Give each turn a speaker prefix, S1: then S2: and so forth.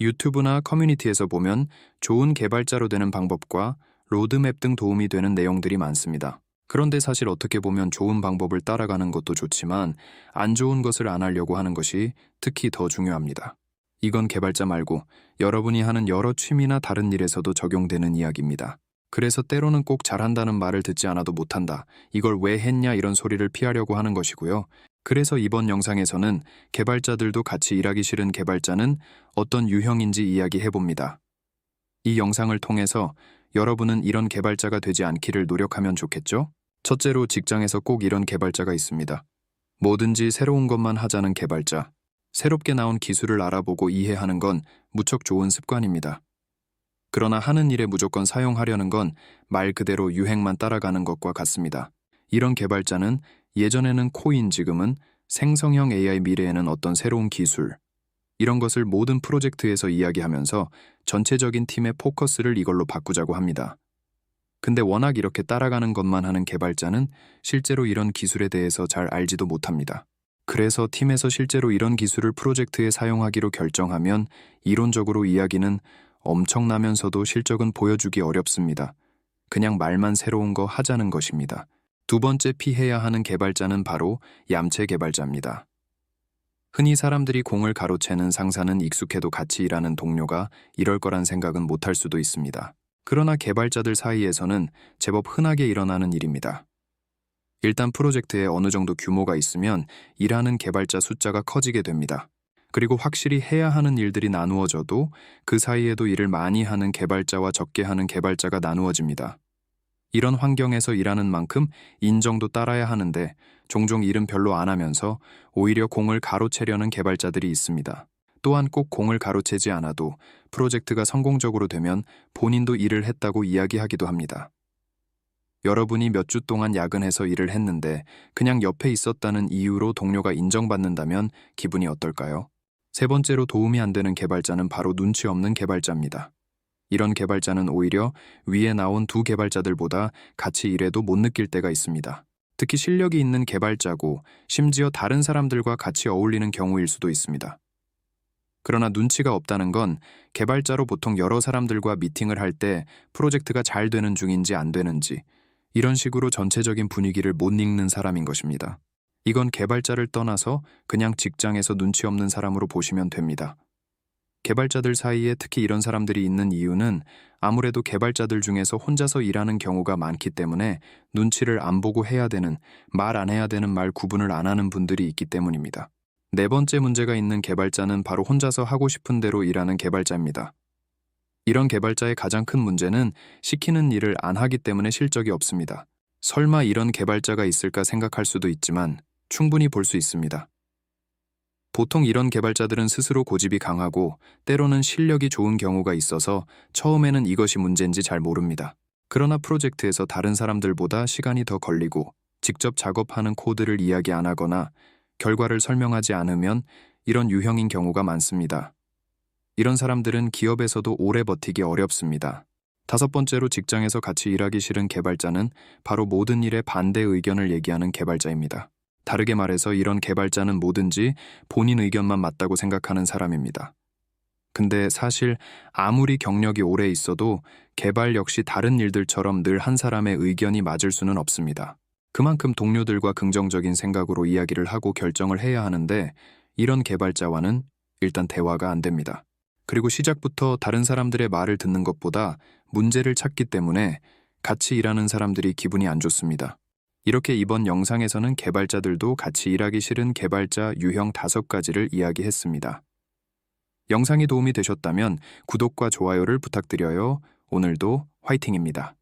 S1: 유튜브나 커뮤니티에서 보면 좋은 개발자로 되는 방법과 로드맵 등 도움이 되는 내용들이 많습니다. 그런데 사실 어떻게 보면 좋은 방법을 따라가는 것도 좋지만 안 좋은 것을 안 하려고 하는 것이 특히 더 중요합니다. 이건 개발자 말고 여러분이 하는 여러 취미나 다른 일에서도 적용되는 이야기입니다. 그래서 때로는 꼭 잘한다는 말을 듣지 않아도 못한다. 이걸 왜 했냐 이런 소리를 피하려고 하는 것이고요. 그래서 이번 영상에서는 개발자들도 같이 일하기 싫은 개발자는 어떤 유형인지 이야기해 봅니다. 이 영상을 통해서 여러분은 이런 개발자가 되지 않기를 노력하면 좋겠죠? 첫째로 직장에서 꼭 이런 개발자가 있습니다. 뭐든지 새로운 것만 하자는 개발자. 새롭게 나온 기술을 알아보고 이해하는 건 무척 좋은 습관입니다. 그러나 하는 일에 무조건 사용하려는 건 말 그대로 유행만 따라가는 것과 같습니다. 이런 개발자는 예전에는 코인 지금은 생성형 AI 미래에는 어떤 새로운 기술 이런 것을 모든 프로젝트에서 이야기하면서 전체적인 팀의 포커스를 이걸로 바꾸자고 합니다. 근데 워낙 이렇게 따라가는 것만 하는 개발자는 실제로 이런 기술에 대해서 잘 알지도 못합니다. 그래서 팀에서 실제로 이런 기술을 프로젝트에 사용하기로 결정하면 이론적으로 이야기는 엄청나면서도 실적은 보여주기 어렵습니다. 그냥 말만 새로운 거 하자는 것입니다. 두 번째 피해야 하는 개발자는 바로 얌체 개발자입니다. 흔히 사람들이 공을 가로채는 상사는 익숙해도 같이 일하는 동료가 이럴 거란 생각은 못할 수도 있습니다. 그러나 개발자들 사이에서는 제법 흔하게 일어나는 일입니다. 일단 프로젝트에 어느 정도 규모가 있으면 일하는 개발자 숫자가 커지게 됩니다. 그리고 확실히 해야 하는 일들이 나누어져도 그 사이에도 일을 많이 하는 개발자와 적게 하는 개발자가 나누어집니다. 이런 환경에서 일하는 만큼 인정도 따라야 하는데 종종 일은 별로 안 하면서 오히려 공을 가로채려는 개발자들이 있습니다. 또한 꼭 공을 가로채지 않아도 프로젝트가 성공적으로 되면 본인도 일을 했다고 이야기하기도 합니다. 여러분이 몇 주 동안 야근해서 일을 했는데 그냥 옆에 있었다는 이유로 동료가 인정받는다면 기분이 어떨까요? 세 번째로 도움이 안 되는 개발자는 바로 눈치 없는 개발자입니다. 이런 개발자는 오히려 위에 나온 두 개발자들보다 같이 일해도 못 느낄 때가 있습니다. 특히 실력이 있는 개발자고 심지어 다른 사람들과 같이 어울리는 경우일 수도 있습니다. 그러나 눈치가 없다는 건 개발자로 보통 여러 사람들과 미팅을 할 때 프로젝트가 잘 되는 중인지 안 되는지 이런 식으로 전체적인 분위기를 못 읽는 사람인 것입니다. 이건 개발자를 떠나서 그냥 직장에서 눈치 없는 사람으로 보시면 됩니다. 개발자들 사이에 특히 이런 사람들이 있는 이유는 아무래도 개발자들 중에서 혼자서 일하는 경우가 많기 때문에 눈치를 안 보고 해야 되는, 말 안 해야 되는 말 구분을 안 하는 분들이 있기 때문입니다. 네 번째 문제가 있는 개발자는 바로 혼자서 하고 싶은 대로 일하는 개발자입니다. 이런 개발자의 가장 큰 문제는 시키는 일을 안 하기 때문에 실적이 없습니다. 설마 이런 개발자가 있을까 생각할 수도 있지만 충분히 볼 수 있습니다. 보통 이런 개발자들은 스스로 고집이 강하고 때로는 실력이 좋은 경우가 있어서 처음에는 이것이 문제인지 잘 모릅니다. 그러나 프로젝트에서 다른 사람들보다 시간이 더 걸리고 직접 작업하는 코드를 이야기 안 하거나 결과를 설명하지 않으면 이런 유형인 경우가 많습니다. 이런 사람들은 기업에서도 오래 버티기 어렵습니다. 다섯 번째로 직장에서 같이 일하기 싫은 개발자는 바로 모든 일에 반대 의견을 얘기하는 개발자입니다. 다르게 말해서 이런 개발자는 뭐든지 본인 의견만 맞다고 생각하는 사람입니다. 근데 사실 아무리 경력이 오래 있어도 개발 역시 다른 일들처럼 늘 한 사람의 의견이 맞을 수는 없습니다. 그만큼 동료들과 긍정적인 생각으로 이야기를 하고 결정을 해야 하는데 이런 개발자와는 일단 대화가 안 됩니다. 그리고 시작부터 다른 사람들의 말을 듣는 것보다 문제를 찾기 때문에 같이 일하는 사람들이 기분이 안 좋습니다. 이렇게 이번 영상에서는 개발자들도 같이 일하기 싫은 개발자 유형 다섯 가지를 이야기했습니다. 영상이 도움이 되셨다면 구독과 좋아요를 부탁드려요. 오늘도 화이팅입니다.